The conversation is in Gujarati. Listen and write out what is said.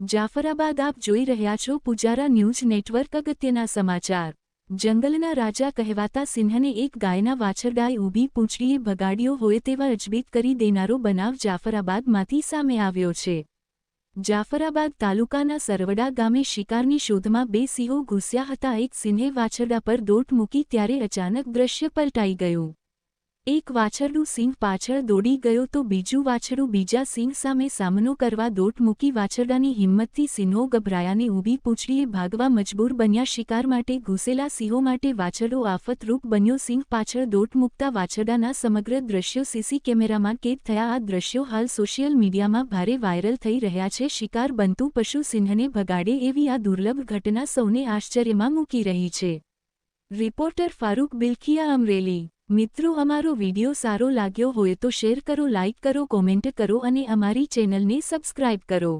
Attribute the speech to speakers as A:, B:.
A: જાફરાબાદ આપ જોઈ રહ્યા છો પૂજારા ન્યૂઝ નેટવર્ક અગત્યના સમાચાર. જંગલના રાજા કહેવાતા સિંહને એક ગાયના વાછરડાએ ઊભી પૂંછડીએ ભગાડ્યો હોય તેવા અજબીત કરી દેનારો બનાવ જાફરાબાદમાંથી સામે આવ્યો છે. જાફરાબાદ તાલુકાના સરવડા ગામે શિકારની શોધમાં બે સિંહો ઘૂસ્યા હતા. એક સિંહે વાછરડા પર દોટ મૂકી ત્યારે અચાનક દ્રશ્ય પલટાઈ ગયું. એક વાછરડું સિંહ પાછળ દોડી ગયો તો બીજું વાછરડું બીજા સિંહ સામે સામનો કરવા દોટ મૂકી વાછરડાની હિંમતથી સિંહો ગભરાયાને ઊભી પૂંછડીએ ભાગવા મજબૂર બન્યા શિકાર માટે ઘૂસેલા સિંહો માટે વાછરડો આફતરૂપ બન્યો સિંહ પાછળ દોટ મૂકતા વાછરડાના સમગ્ર દ્રશ્યો સીસી કેમેરામાં કેદ થયા. આ દ્રશ્યો હાલ સોશિયલ મીડિયામાં ભારે વાયરલ થઈ રહ્યા છે. શિકાર બનતું પશુ સિંહને ભગાડે એવી આ દુર્લભ ઘટના સૌને આશ્ચર્યમાં મૂકી રહી છે. રિપોર્ટર ફારૂક બિલખિયા અમરેલી મિત્રો, અમારો વિડિયો સારો લાગ્યો હોય તો શેર કરો લાઇક કરો, કોમેન્ટ કરો અને અમારી ચેનલને સબસ્ક્રાઇબ કરો.